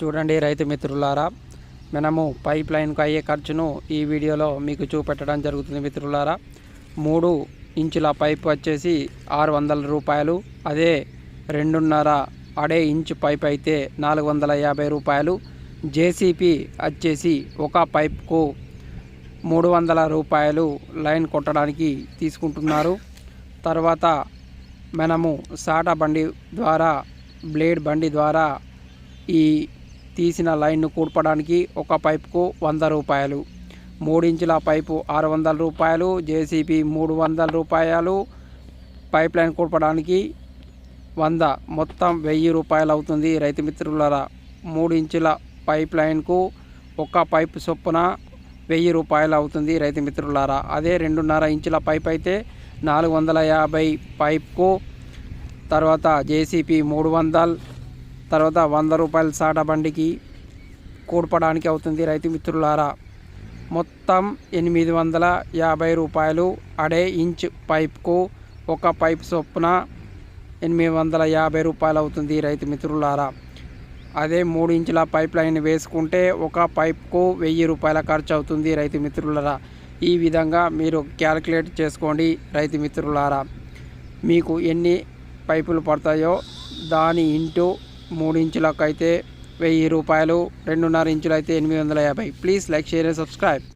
చూడండి రైతు మిత్రులారా మనము పైప్ లైన్కు అయ్యే ఖర్చును ఈ వీడియోలో మీకు చూపెట్టడం జరుగుతుంది మిత్రులారా. మూడు ఇంచుల పైప్ వచ్చేసి ఆరు వందల రూపాయలు అదే రెండున్నర అడే ఇంచు పైప్ అయితే నాలుగు వందల యాభై రూపాయలు. జేసీపీ వచ్చేసి ఒక పైప్కు మూడు వందల రూపాయలు లైన్ కొట్టడానికి తీసుకుంటున్నారు. తర్వాత మనము సాటా బండి ద్వారా బ్లేడ్ బండి ద్వారా ఈ తీసిన లైన్ను కూడపడానికి ఒక పైపుకు వంద రూపాయలు. మూడించుల పైపు ఆరు వందల రూపాయలు జేసీబీ మూడు వందల రూపాయలు. పైప్ లైన్ కూడపడానికి వంద మొత్తం వెయ్యి రూపాయలు అవుతుంది రైతు మిత్రులరా. మూడు ఇంచుల పైప్ లైన్కు ఒక పైపు చొప్పున వెయ్యి రూపాయలు అవుతుంది రైతు మిత్రులారా. అదే రెండున్నర ఇంచుల పైప్ అయితే నాలుగు వందల యాభై పైప్కు తర్వాత జేసీపీ మూడు వందలు తర్వాత వంద రూపాయల సాట బండికి కూడపడానికి అవుతుంది రైతు మిత్రులారా. మొత్తం ఎనిమిది వందల యాభై రూపాయలు అడే ఇంచ్ పైప్కు ఒక పైప్ చొప్పున ఎనిమిది వందల యాభై రూపాయలు అవుతుంది రైతు మిత్రులారా. అదే మూడు ఇంచుల పైప్ లైన్ వేసుకుంటే ఒక పైప్కు వెయ్యి రూపాయల ఖర్చు అవుతుంది రైతు మిత్రులారా. ఈ విధంగా మీరు క్యాలిక్యులేట్ చేసుకోండి రైతు మిత్రులారా. మీకు ఎన్ని పైపులు పడతాయో దాని ఇంటూ మూడు ఇంచులకు అయితే వెయ్యి రూపాయలు రెండున్నర ఇంచులు అయితే ఎనిమిది వందల యాభై. Please like share and subscribe.